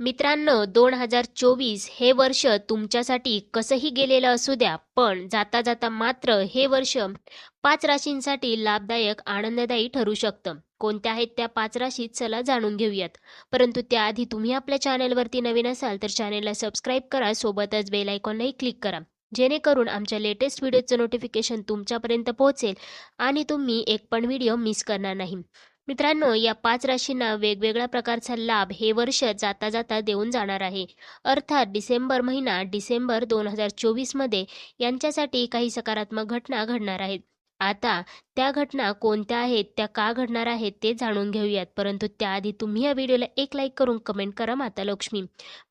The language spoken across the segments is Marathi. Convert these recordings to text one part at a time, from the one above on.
मित्रांनो दोन हजार चोवीस हे वर्ष तुमच्यासाठी कसंही गेलेलं असू द्या पण जाता जाता मात्र हे वर्ष पाच राशींसाठी लाभदायक आनंददायी ठरू शकतं. कोणत्या आहेत त्या पाच राशीत चला जाणून घेऊयात. परंतु त्याआधी तुम्ही आपल्या चॅनेलवरती नवीन असाल तर चॅनेलला सबस्क्राईब करा सोबतच बेल आयकॉनलाही क्लिक करा. जेणेकरून आमच्या लेटेस्ट व्हिडिओचं नोटिफिकेशन तुमच्यापर्यंत पोहोचेल आणि तुम्ही एक पण व्हिडिओ मिस करणार नाही. मित्रांनो या पाच राशींना वेगवेगळ्या प्रकारचा लाभ हे वर्ष जाता जाता देऊन जाणार आहे. अर्थात डिसेंबर महिना डिसेंबर दोन हजार चोवीसमध्ये यांच्यासाठी काही सकारात्मक घटना घडणार आहेत. आता त्या घटना कोणत्या आहेत त्या का घडणार आहेत ते जाणून घेऊयात. परंतु त्याआधी तुम्ही या व्हिडिओला एक लाईक करून कमेंट करा माता लक्ष्मी.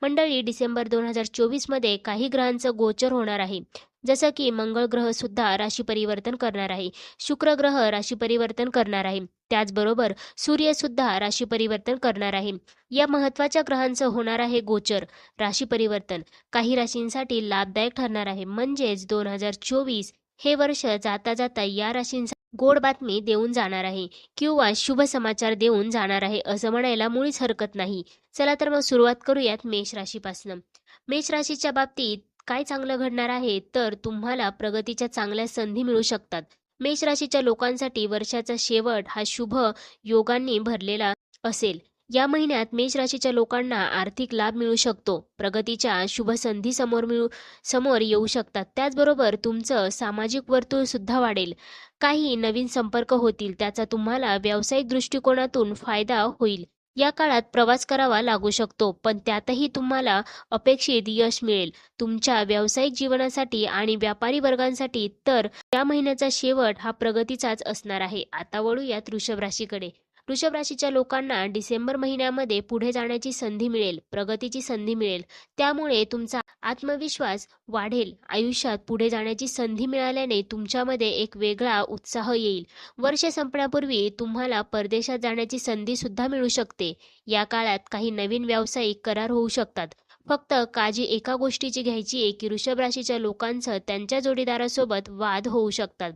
मंडळी डिसेंबर दोन हजार चोवीसमध्ये काही ग्रहांचं गोचर होणार आहे. जसं की मंगळ ग्रह सुद्धा राशी परिवर्तन करणार आहे. शुक्र ग्रह राशी परिवर्तन करणार आहे. त्याचबरोबर सूर्य सुद्धा राशी परिवर्तन करणार आहे. या महत्त्वाच्या ग्रहांचं होणार आहे गोचर राशी परिवर्तन. काही राशींसाठी लाभदायक ठरणार आहे. म्हणजेच दोन हजार चोवीस हे वर्ष जाता जाता या राशींचा गोड बातमी देऊन जाणार आहे किंवा शुभ समाचार देऊन जाणार आहे असं म्हणायला मुळीच हरकत नाही. चला तर मग सुरुवात करूयात मेष राशीपासनं. मेष राशीच्या बाबतीत काय चांगलं घडणार आहे तर तुम्हाला प्रगतीच्या चांगल्या संधी मिळू शकतात. मेष राशीच्या लोकांसाठी वर्षाचा शेवट हा शुभ योगांनी भरलेला असेल. या महिन्यात मेष राशीच्या लोकांना आर्थिक लाभ मिळू शकतो. प्रगतीच्या शुभ संधी समोर मिळू समोर येऊ शकतात. त्याचबरोबर तुमचं सामाजिक वर्तुळ सुद्धा वाढेल. काही नवीन संपर्क होतील त्याचा तुम्हाला व्यावसायिक दृष्टिकोनातून फायदा होईल. या काळात प्रवास करावा लागू शकतो पण त्यातही तुम्हाला अपेक्षित यश मिळेल. तुमच्या व्यावसायिक जीवनासाठी आणि व्यापारी वर्गांसाठी तर या महिन्याचा शेवट हा प्रगतीचाच असणार आहे. आता वळूयात वृषभ राशीकडे. वृषभ राशीच्या लोकांना डिसेंबर महिन्यामध्ये पुढे जाण्याची संधी मिळेल प्रगतीची संधी मिळेल. त्यामुळे तुमचा आत्मविश्वास वाढेल. आयुष्यात पुढे जाण्याची संधी मिळाल्याने तुमच्यामध्ये एक वेगळा उत्साह येईल. वर्ष संपण्यापूर्वी तुम्हाला परदेशात जाण्याची संधी सुद्धा मिळू शकते. या काळात काही नवीन व्यावसायिक करार होऊ शकतात. फक्त काळजी एका गोष्टीची घ्यायची आहे की वृषभ राशीच्या लोकांचं त्यांच्या जोडीदारासोबत वाद होऊ शकतात.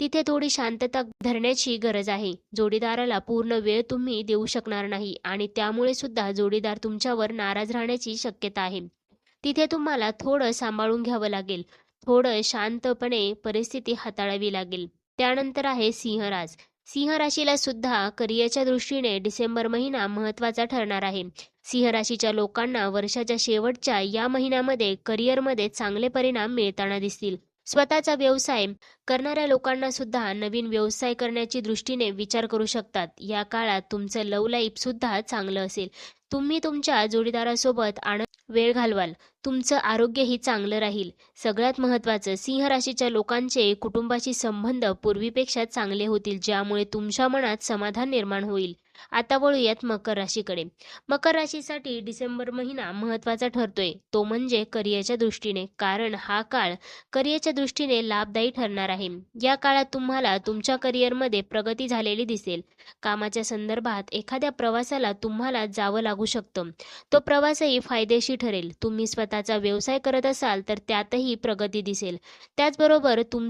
तिथे थोडी शांतता धरण्याची गरज आहे. जोडीदाराला पूर्ण वेळ तुम्ही देऊ शकणार नाही आणि त्यामुळे सुद्धा जोडीदार तुमच्यावर नाराज राहण्याची शक्यता आहे. तिथे तुम्हाला थोडं सांभाळून घ्यावं लागेल. थोडं शांतपणे परिस्थिती हाताळावी लागेल. त्यानंतर आहे सिंहराज. सिंह राशीला सुद्धा करिअरच्या दृष्टीने डिसेंबर महिना महत्त्वाचा ठरणार आहे. सिंह राशीच्या लोकांना वर्षाच्या शेवटच्या या महिन्यामध्ये करिअरमध्ये चांगले परिणाम मिळताना दिसतील. स्वतःचा व्यवसाय करणाऱ्या लोकांना सुद्धा नवीन व्यवसाय करण्याची दृष्टीने विचार करू शकतात. या काळात तुमचं लव लाईफ सुद्धा चांगलं असेल. तुम्ही तुमच्या जोडीदारासोबत आनंद वेळ घालवाल. तुमचं आरोग्यही चांगलं राहील. सगळ्यात महत्त्वाचं सिंह राशीच्या लोकांचे कुटुंबाशी संबंध पूर्वीपेक्षा चांगले होतील ज्यामुळे तुमच्या मनात समाधान निर्माण होईल. आता वळूयात मकर राशीकडे. मकर राशीसाठी डिसेंबर महिना महत्त्वाचा ठरतोय. तो म्हणजे करिअरच्या दृष्टीने कारण हा काळ करिअरच्या दृष्टीने लाभदायी ठरणार आहे. या काळात तुम्हाला तुमच्या करिअरमध्ये प्रगती झालेली दिसेल. कामाच्या संदर्भात एखाद्या प्रवासाला तुम्हाला जावं लागू शकतं. तो प्रवासही फायदेशीर ठरेल. तुम्ही स्वतःचा व्यवसाय करत असाल तर त्यातही प्रगती दिसेल. त्याचबरोबर तुम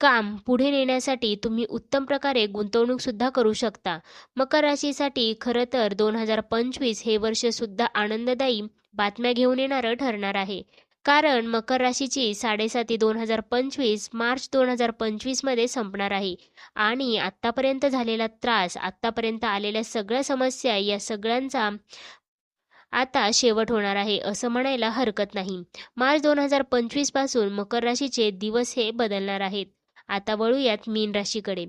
काम पुढे नेण्यासाठी तुम्ही उत्तम प्रकारे गुंतवणूकसुद्धा करू शकता. मकर राशीसाठी खरं तर दोन हजार पंचवीस हे वर्षसुद्धा आनंददायी बातम्या घेऊन येणारं ठरणार आहे. कारण मकर राशीची साडेसाती दोन हजार पंचवीस मार्च दोन हजार पंचवीसमध्ये संपणार आहे. आणि आत्तापर्यंत झालेला त्रास आत्तापर्यंत आलेल्या सगळ्या समस्या या सगळ्यांचा आता शेवट होणार आहे असं म्हणायला हरकत नाही. मार्च दोन हजार पंचवीसपासून मकर राशीचे दिवस हे बदलणार आहेत. आता वळूयात मीन राशीकडे.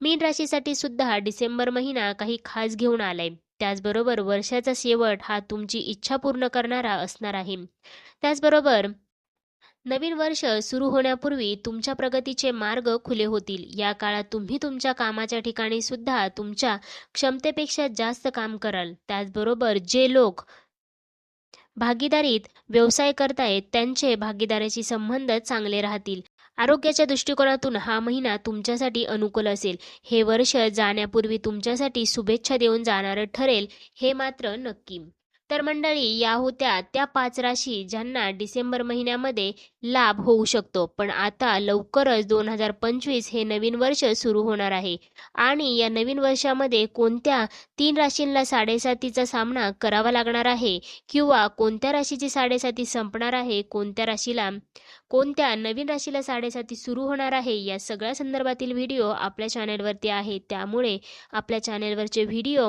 मीन राशीसाठी सुद्धा डिसेंबर महिना काही खास घेऊन आलाय. त्याचबरोबर वर्षाचा शेवट हा तुमची इच्छा पूर्ण करणारा असणार आहे. त्याचबरोबर नवीन वर्ष सुरू होण्यापूर्वी तुमच्या प्रगतीचे मार्ग खुले होतील. या काळात तुम्ही तुमच्या कामाच्या ठिकाणी सुद्धा तुमच्या क्षमतेपेक्षा जास्त काम कराल. त्याचबरोबर जे लोक भागीदारीत व्यवसाय करतायत त्यांचे भागीदाराशी संबंध चांगले राहतील. आरोग्याच्या दृष्टिकोनातून हा महिना तुमच्यासाठी अनुकूल असेल. हे वर्ष जाण्यापूर्वी तुमच्यासाठी शुभेच्छा देऊन जाणारं ठरेल हे मात्र नक्की. तर मंडळी या होत्या त्या पाच राशी ज्यांना डिसेंबर महिन्यामध्ये लाभ होऊ शकतो. पण आता लवकरच दोन हजार पंचवीस हे नवीन वर्ष सुरू होणार आहे. आणि या नवीन वर्षामध्ये कोणत्या तीन राशींना साडेसातीचा सामना करावा लागणार आहे? किंवा कोणत्या राशीची साडेसाती संपणार आहे? कोणत्या राशीला कोणत्या नवीन राशीला साडेसाती सुरू होणार आहे? या सगळ्या संदर्भातील व्हिडिओ आपल्या चॅनेलवरती आहे त्यामुळे आपल्या चॅनेलवरचे व्हिडिओ